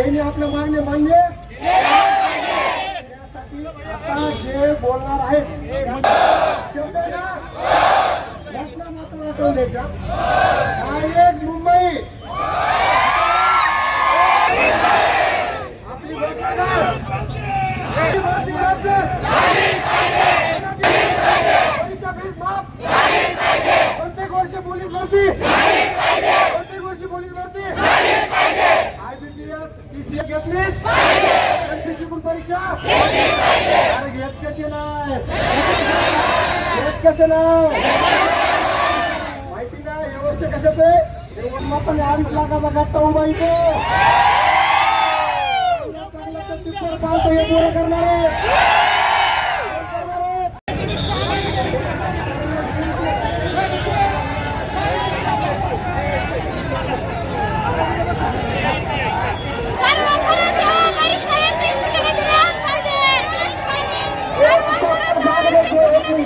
त्यांनी आपलं मागणे मान्य? आता जे बोलणार आहेत आहे घटना मात्र आठवण्याच्या. मुंबई आपली घटना ना? आपली भारतीय राज्य. परीक्षा फीस माफ. प्रत्येक वर्षी पोलीस भरती प्रत्येक वर्षी पोलीस भरती आयबीपीएस पीसीए घेतलीच एमपीसी पण परीक्षा अरे घेत कसे नाही घेत कसे नाही माहिती का हे वर्ष कशाच आहे हे उन्माताने अडीच लाखाचा गट्टा उभा इथे चांगला तर हे पोरं करणार आहे.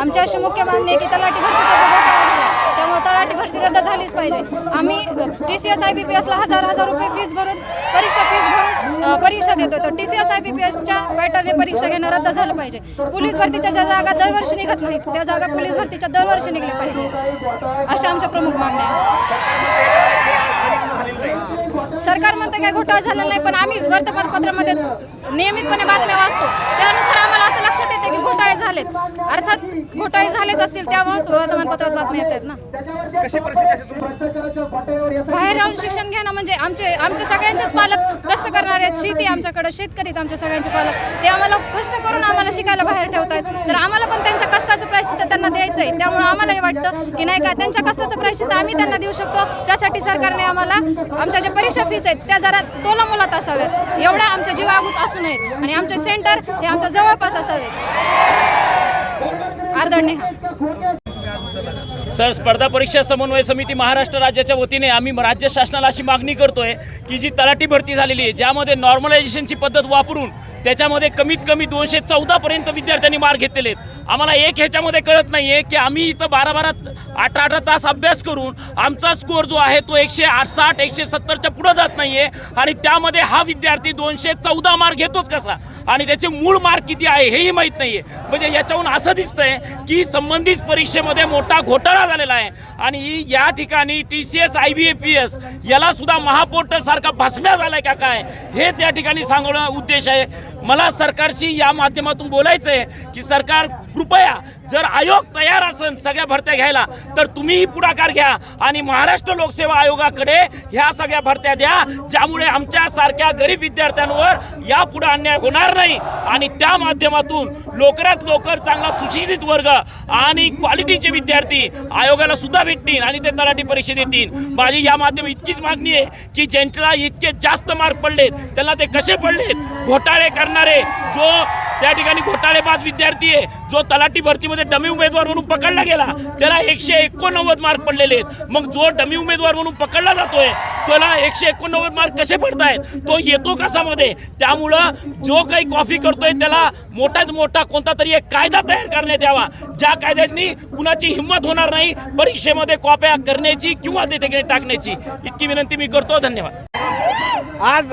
आमची अशी मुख्य मागणी आहे की तलाठी भरतीचा जो घोटाळा त्यामुळे तलाठी भरती रद्द झालीच पाहिजे. आम्ही T C S I B P एसला हजार हजार रुपये फीस भरून परीक्षा फीस भरून परीक्षा देतो. तर T C S I B P एसच्या पॅटर्नने परीक्षा घेणं रद्द झालं पाहिजे. पोलीस भरतीच्या ज्या जागा दरवर्षी निघत नाहीत त्या जागा पोलीस भरतीच्या दरवर्षी निघल्या पाहिजे. अशा आमच्या प्रमुख मागण्या आहेत सरकार म्हणतं काय घोटाळा झालेला नाही पण आम्ही वर्तमानपत्रामध्ये नियमितपणे बातम्या वाचतो. त्यानुसार आम्हाला लक्षात येते की घोटाळे झालेत. अर्थात घोटाळे झालेच असतील त्यामुळेच वर्तमानपत्रात बातम्या येत आहेत ना. कशी परिस्थिती. बाहेर राहून शिक्षण घेणं म्हणजे आमचे आमचे सगळ्यांचेच पालक कष्ट करणारे शेती आमच्याकडे शेतकरी आहेत आमचे सगळ्यांचे पालक. ते आम्हाला कष्ट करून आम्हाला शिकायला बाहेर ठेवतात तर आम्हाला पण त्यांच्या कष्टाचं प्रायश्चित्त त्यांना द्यायचं आहे त्यामुळे आम्हाला हे वाटतं की नाही का त्यांच्या कष्टाचं प्रायश्चित्त आम्ही त्यांना देऊ शकतो. त्यासाठी सरकारने आम्हाला आमच्या ज्या परीक्षा फीस आहेत त्या जरा तोलामोलात असाव्यात. एवढ्या आमच्या जीवागूच असू नयेत. आणि आमचे सेंटर हे आमच्या जवळपास આરદળ નેહા सर स्पर्धा परीक्षा समन्वय समिती महाराष्ट्र राज्याच्या वतीने आम्ही राज्य शासनाला अशी मागणी करतोय की जी तलाठी भरती झालेली आहे ज्यामध्ये नॉर्मलायझेशनची पद्धत वापरून त्याच्यामध्ये कमीत कमी दोनशे चौदापर्यंत विद्यार्थ्यांनी मार्क घेतलेले आहेत. आम्हाला एक ह्याच्यामध्ये कळत नाही आहे की आम्ही इथं बारा बारा अठरा अठरा तास अभ्यास करून आमचा स्कोअर जो आहे तो एकशे आठ साठ एकशे सत्तरच्या पुढं जात नाही आहे आणि त्यामध्ये हा विद्यार्थी दोनशे चौदा मार्क घेतोच कसा? आणि त्याचे मूळ मार्क किती आहे हेही माहीत नाही आहे म्हणजे याच्याहून असं दिसतंय की संबंधित परीक्षेमध्ये मोठा घोटाळा झालेला आहे. आणि या ठिकाणी T C S I B A P S याला सुद्धा महापोर्टलसारखा भस्म्या झालाय का काय? हेच या ठिकाणी सांगणं उद्देश आहे. मला सरकारशी या माध्यमातून बोलायचं आहे की सरकार कृपया जर आयोग तयार असेल सगळ्या भरत्या घ्यायला तर तुम्हीही पुढाकार घ्या आणि महाराष्ट्र लोकसेवा आयोगाकडे ह्या सगळ्या भरत्या द्या ज्यामुळे आमच्या सारख्या गरीब विद्यार्थ्यांवर यापुढे अन्याय होणार नाही. आणि त्या माध्यमातून लवकरात लवकर चांगला सुशिक्षित वर्ग आणि क्वालिटीचे विद्यार्थी आयोगाला सुद्धा भेटतील आणि ते तलाठी परीक्षा देतील माझी या माध्यम इतकीच मागणी आहे की ज्यांच्याला इतके जास्त मार्क पडलेत त्यांना ते कसे पडलेत? घोटाळे करणारे जो त्या ठिकाणी घोटाळेबाज विद्यार्थी आहे. जो तलाठी भरतीमध्ये डमी उमेदवार म्हणून पकडला गेला त्याला एकशे एकोणनव्वद मार्क पडलेले आहेत. मग जो डमी उमेदवार म्हणून पकडला जातोय त्याला एकशे एकोणनव्वद मार्क कसे पडतायत? तो येतो कसामध्ये त्यामुळं जो काही कॉफी करतोय त्याला मोठाच मोठा कोणता तरी एक कायदा तयार करण्यात यावा. ज्या कायद्यानी कुणाची हिंमत होणार नाही परीक्षेमध्ये कॉप्या करण्याची किंवा ते ठिकाणी टाकण्याची. इतकी विनंती मी करतो. धन्यवाद. आज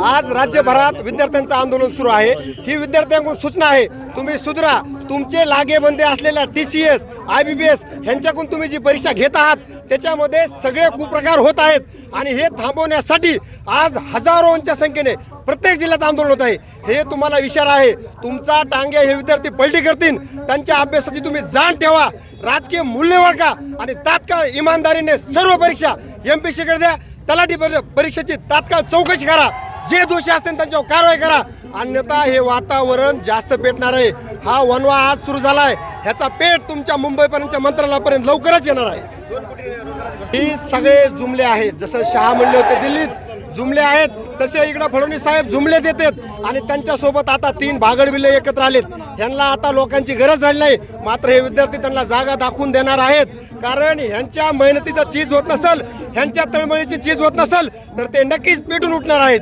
आज राज्यभरात विद्यार्थ्यांचं आंदोलन सुरू आहे. ही विद्यार्थ्यांकडून सूचना आहे तुम्ही सुधरा. तुमचे लागेबंदे असलेल्या T C S I B B S ह्यांच्याकडून तुम्ही जी परीक्षा घेत आहात त्याच्यामध्ये सगळे कुप्रकार होत आहेत. आणि हे थांबवण्यासाठी आज हजारोंच्या संख्येने प्रत्येक जिल्ह्यात आंदोलन होत आहे. हे तुम्हाला इशारा आहे. तुमचा टांगे हे विद्यार्थी पलटी करतील. त्यांच्या अभ्यासाची तुम्ही जाण ठेवा. राजकीय मूल्य वळका आणि तात्काळ इमानदारीने सर्व परीक्षा एम पी सीकडे द्या. तलाठी पर- परीक्षेची तात्काळ चौकशी करा. जे दोषी असतील त्यांच्यावर कारवाई करा. अन्यथा हे वातावरण जास्त पेटणार आहे. हा वनवा आज सुरू झाला आहे ह्याचा पेट तुमच्या मुंबईपर्यंतच्या मंत्रालयापर्यंत लवकरच येणार आहे. ही सगळे जुमले आहेत. जसं शहा म्हणले होते दिल्लीत जुमले आहेत तसे इकडं फडणवीस साहेब जुमले देतात आणि त्यांच्यासोबत आता तीन भागडबिल्ले एकत्र आलेत. ह्यांना आता लोकांची गरज झाली नाही. मात्र हे विद्यार्थी त्यांना जागा दाखवून देणार आहेत. कारण ह्यांच्या मेहनतीचं चीज होत नसेल ह्यांच्या तळमळीची चीज होत नसेल तर ते नक्कीच पेटून उठणार आहेत.